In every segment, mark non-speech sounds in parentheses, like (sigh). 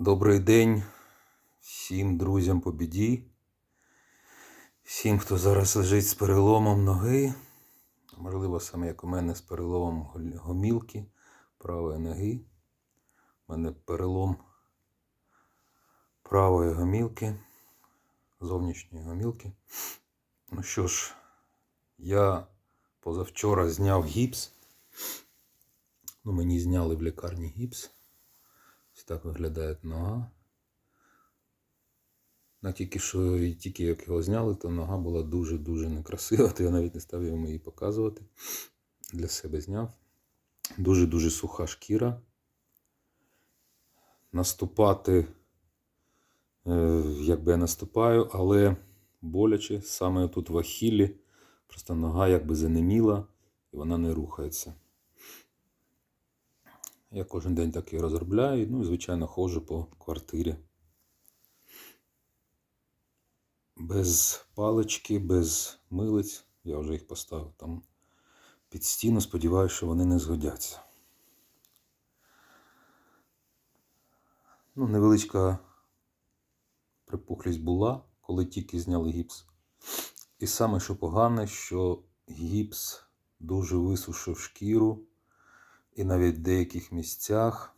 Добрий день всім друзям по біді. Всім, хто зараз лежить з переломом ноги. Можливо, саме як у мене з переломом гомілки правої ноги. У мене перелом правої гомілки, зовнішньої гомілки. Ну що ж, я позавчора зняв гіпс. Ну, мені зняли в лікарні гіпс. Ось так виглядає нога. На тільки що тільки як його зняли, то нога була дуже-дуже некрасива, то я навіть не став йому її показувати. Для себе зняв. Дуже-дуже суха шкіра. Наступати, е, якби я наступаю, але боляче саме тут в ахіллі. Просто нога якби занеміла і вона не рухається. Я кожен день так і розробляю, ну і звичайно ходжу по квартирі. Без палички, без милиць. Я вже їх поставив там під стіну. Сподіваюся, що вони не згодяться. Ну, невеличка припухлість була, коли тільки зняли гіпс. І саме що погане, що гіпс дуже висушив шкіру. І навіть в деяких місцях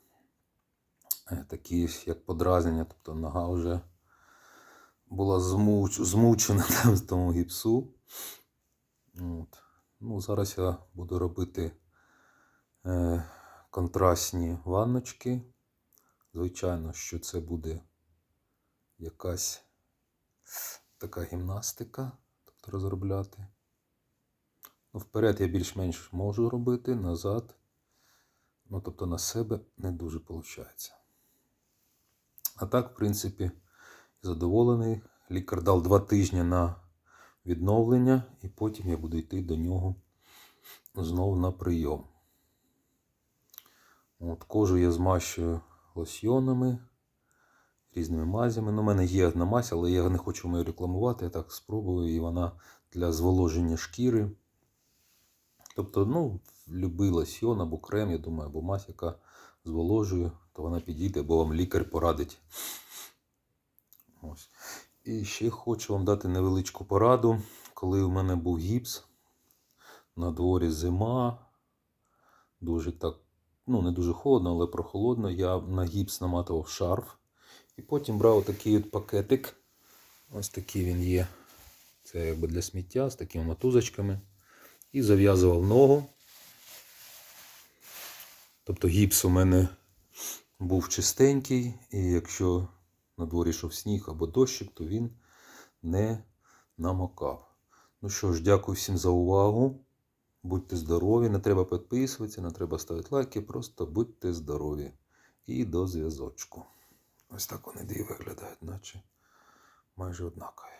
е, такі як подразнення, тобто нога вже була змуч, змучена (laughs) там з тому гіпсу. От. Ну, зараз я буду робити е, контрастні ванночки. Звичайно, що це буде якась така гімнастика, тобто розробляти. Ну, вперед я більш-менш можу робити, назад. Ну, тобто на себе не дуже виходить. А так, в принципі, задоволений. Лікар дав два тижні на відновлення, і потім я буду йти до нього знову на прийом. От, кожу я змащую лосьйонами, різними мазями. Ну, у мене є одна мазь, але я не хочу мою рекламувати. Я так спробую, і вона для зволоження шкіри. Тобто, ну, любий лосьйон або крем, я думаю, або мазь, яка зволожує, то вона підійде, бо вам лікар порадить. Ось. І ще хочу вам дати невеличку пораду. Коли у мене був гіпс, на дворі зима, дуже так, ну не дуже холодно, але прохолодно, я на гіпс наматував шарф. І потім брав такий от пакетик. Ось такий він є. Це якби для сміття з такими мотузочками. І зав'язував ногу. Тобто гіпс у мене був чистенький, і якщо на дворі йшов сніг або дощик, то він не намокав. Ну що ж, дякую всім за увагу. Будьте здорові, не треба підписуватися, не треба ставити лайки, просто будьте здорові. І до зв'язочку. Ось так вони дві виглядають, наче майже однакові.